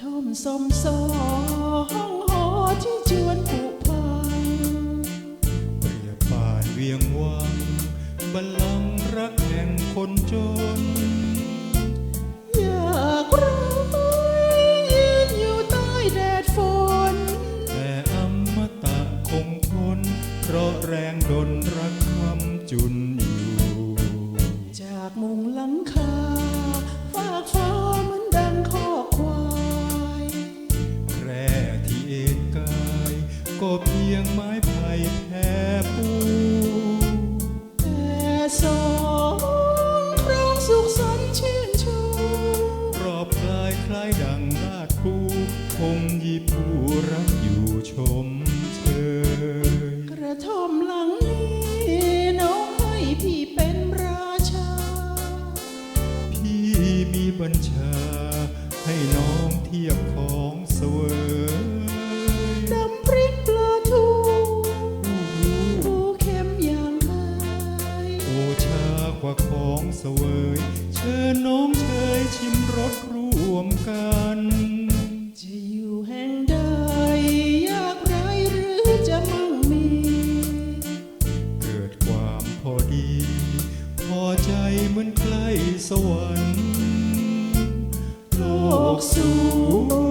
ท่อมสมสองห้องหอที่ชวนผูกพันเปรียบป่านเวียงวังบัลลังก์รักแห่งคนจน รักอยู่ชมเชยกระท่อมหลังนี้น้องให้พี่เป็นราชา พี่มีบัญชา ให้น้องเทียบของเสวยน้ำพริกปลาทูผู้เค็มอย่างเคยโอชากว่าของเสวย ใจเหมือนใกล้สวรรค์โลกสูง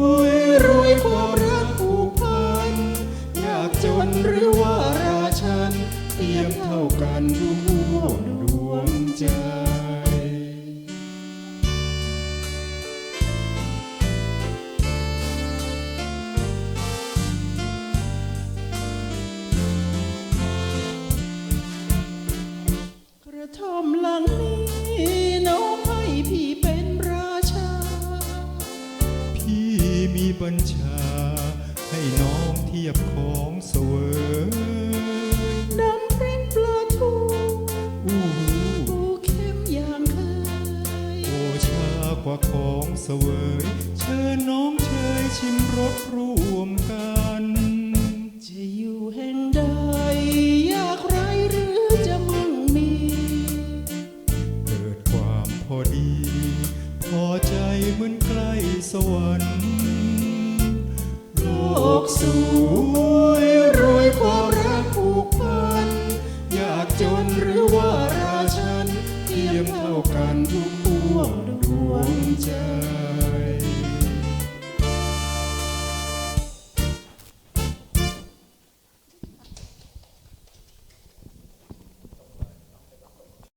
บัญชา ให้น้องเทียบของเสวยน้ำพริกปลาทูอู้หูผู้เค็มอย่างเคยโอชากว่าของเสวย เชิญน้องเชยชิมรสร่วมกัน จะอยู่แห่งใดยากไรหรือจะมั่งมี เกิดความพอดี พอใจเหมือนใกล้สวรรค์โล กสวยรวยความรักผูกพัน อยากจนหรือว่าราชันเทียมเท่ากันทุกดวงดวงใจ